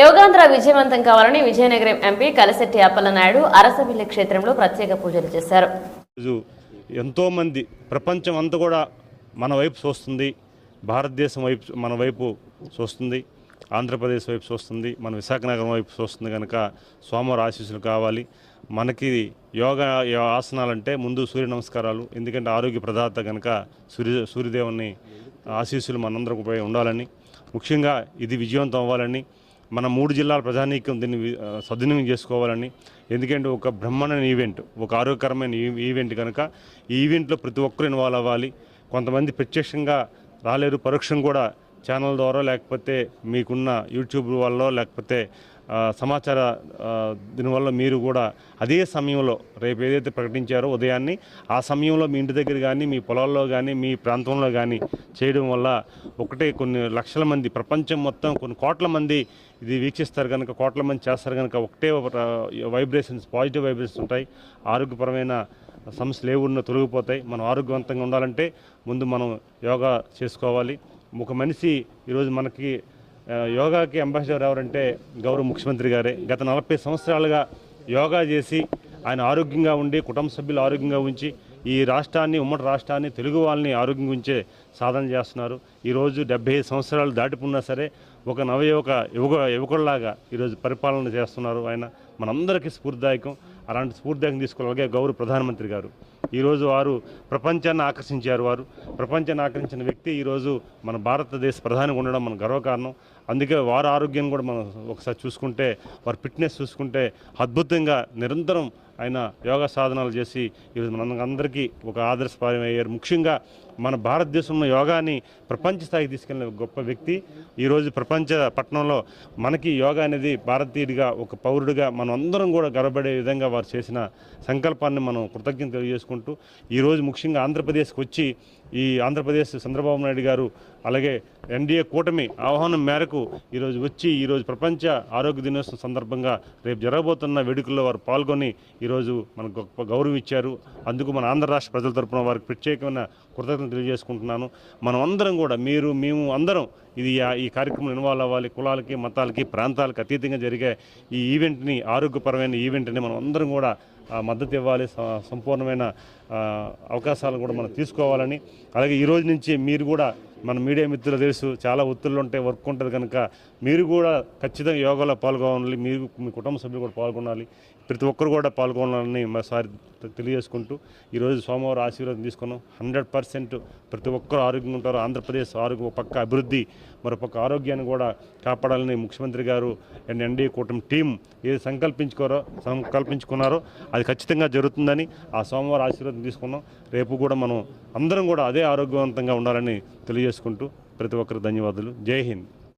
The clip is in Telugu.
యోగాంధ్ర విజయవంతం కావాలని విజయనగరం ఎంపీ కలిశెట్టి అప్పలనాయుడు అరసవిల్లి క్షేత్రంలో ప్రత్యేక పూజలు చేశారు. ఈరోజు ఎంతోమంది ప్రపంచం అంతా కూడా మన వైపు చూస్తుంది. భారతదేశం వైపు మన వైపు చూస్తుంది. ఆంధ్రప్రదేశ్ వైపు చూస్తుంది. మన విశాఖనగరం వైపు చూస్తుంది కనుక సోమవారం ఆశీస్సులు కావాలి. మనకి యోగా ఆసనాలంటే ముందు సూర్య నమస్కారాలు ఎందుకంటే ఆరోగ్య ప్రదాత కనుక సూర్య సూర్యదేవుని ఆశీస్సులు మనందరిపై ఉండాలని. ముఖ్యంగా ఇది విజయవంతం అవ్వాలని మన మూడు జిల్లాల ప్రజానీకం దీన్ని సద్వినియోగం చేసుకోవాలని. ఎందుకంటే ఒక బ్రహ్మాండమైన ఈవెంట్ ఒక ఆరోగ్యకరమైన ఈ- ఈవెంట్ కనుక ఈ ఈవెంట్లో ప్రతి ఒక్కరు ఇన్వాల్వ్ అవ్వాలి. కొంతమంది ప్రత్యక్షంగా రాలేరు పరోక్షం కూడా ఛానల్ ద్వారా లేకపోతే మీకున్న యూట్యూబ్ వల్ల లేకపోతే సమాచార దీనివల్ల మీరు కూడా అదే సమయంలో రేపు ఏదైతే ప్రకటించారో ఉదయాన్ని ఆ సమయంలో మీ ఇంటి దగ్గర కానీ మీ పొలాల్లో కానీ మీ ప్రాంతంలో కానీ చేయడం వల్ల ఒకటే కొన్ని లక్షల మంది ప్రపంచం మొత్తం కొన్ని కోట్ల మంది ఇది వీక్షిస్తారు కనుక కోట్ల మంది చేస్తారు కనుక ఒకటే వైబ్రేషన్స్ పాజిటివ్ వైబ్రేషన్స్ ఉంటాయి. ఆరోగ్యపరమైన సమస్యలు ఏవున్నా తొలగిపోతాయి. మనం ఆరోగ్యవంతంగా ఉండాలంటే ముందు మనం యోగా చేసుకోవాలి. ఒక మనిషి ఈరోజు మనకి యోగాకి అంబాసిడర్ ఎవరంటే గౌరవ ముఖ్యమంత్రి గారే. గత నలభై సంవత్సరాలుగా యోగా చేసి ఆయన ఆరోగ్యంగా ఉండి కుటుంబ సభ్యులు ఆరోగ్యంగా ఉంచి ఈ రాష్ట్రాన్ని ఉమ్మడి రాష్ట్రాన్ని తెలుగు వాళ్ళని ఆరోగ్యంగా ఉంచే సాధన చేస్తున్నారు. ఈరోజు డెబ్బై ఐదు సంవత్సరాలు దాటిపున్నా సరే ఒక నవయువక యువక యువకుల్లాగా ఈరోజు పరిపాలన చేస్తున్నారు ఆయన. మనందరికీ స్ఫూర్తిదాయకం అలాంటి స్ఫూర్తిదాయకం తీసుకోవాలి. గౌరవ ప్రధానమంత్రి గారు. ఈరోజు వారు ప్రపంచాన్ని ఆకర్షించారు వారు. ప్రపంచాన్ని ఆకర్షించిన వ్యక్తి ఈరోజు మన భారతదేశ ప్రధానిగా ఉండడం మన గర్వకారణం. అందుకే వారి ఆరోగ్యం కూడా మనం ఒకసారి చూసుకుంటే వారి ఫిట్నెస్ చూసుకుంటే అద్భుతంగా నిరంతరం ఆయన యోగా సాధనాలు చేసి ఈరోజు మన అందరికీ ఒక ఆదర్శపారం అయ్యారు ముఖ్యంగా మన భారతదేశంలో యోగాని ప్రపంచ స్థాయికి తీసుకెళ్ళిన గొప్ప వ్యక్తి. ఈరోజు ప్రపంచ పట్టణంలో మనకి యోగా అనేది భారతీయుడిగా ఒక పౌరుడిగా మనం అందరం కూడా గర్వపడే విధంగా వారు చేసిన సంకల్పాన్ని మనం కృతజ్ఞత తెలియజేసుకుంటాం ఈరోజు ముఖ్యంగా ఆంధ్రప్రదేశ్కి వచ్చి ఈ ఆంధ్రప్రదేశ్ చంద్రబాబు నాయుడు గారు అలాగే ఎన్డీఏ కూటమి ఆహ్వానం మేరకు ఈరోజు వచ్చి ఈరోజు ప్రపంచ ఆరోగ్య దినోత్సవం సందర్భంగా రేపు జరగబోతున్న వేడుకల్లో వారు పాల్గొని ఈరోజు మనకు గొప్ప గౌరవం ఇచ్చారు అందుకు మన ఆంధ్ర రాష్ట్ర ప్రజల తరపున వారికి ప్రత్యేకమైన కృతజ్ఞతలు తెలియజేసుకుంటున్నాను. మనం అందరం కూడా మీరు మేము అందరం ఇది ఈ కార్యక్రమం ఇన్వాల్వ్ అవ్వాలి. కులాలకి మతాలకి ప్రాంతాలకి అతీతంగా జరిగే ఈ ఈవెంట్ని ఆరోగ్యపరమైన ఈవెంట్ని మనం అందరం కూడా మద్దతు ఇవ్వాలి స- సంపూర్ణమైన అవకాశాలు కూడా మనం తీసుకోవాలని. అలాగే ఈ రోజు నుంచి మీరు కూడా మన మీడియా మిత్రులు తెలుసు చాలా ఒత్తిళ్ళు ఉంటాయి వర్క్ ఉంటుంది కనుక మీరు కూడా ఖచ్చితంగా యోగాలో పాల్గొనాలి మీరు మీ కుటుంబ సభ్యులు కూడా పాల్గొనాలి ప్రతి ఒక్కరు కూడా పాల్గొనాలని మరోసారి తెలియజేసుకుంటూ ఈరోజు సోమవారం ఆశీర్వాదం తీసుకున్నాం. హండ్రెడ్ పర్సెంట్ ప్రతి ఒక్కరు ఆరోగ్యంగా ఉంటారు. ఆంధ్రప్రదేశ్ ఆరోగ్య పక్క అభివృద్ధి మరొక ఆరోగ్యాన్ని కూడా కాపాడాలని ముఖ్యమంత్రి గారు అండ్ ఎన్డీఏ కూటమి టీం ఏది సంకల్పించుకోరో సంకల్పించుకున్నారో అది ఖచ్చితంగా జరుగుతుందని ఆ సోమవారం ఆశీర్వాదం తీసుకున్నాం. రేపు కూడా మనం అందరం కూడా అదే ఆరోగ్యవంతంగా ఉండాలని తెలియజేసుకుంటూ ప్రతి ఒక్కరు ధన్యవాదాలు. జై హింద్.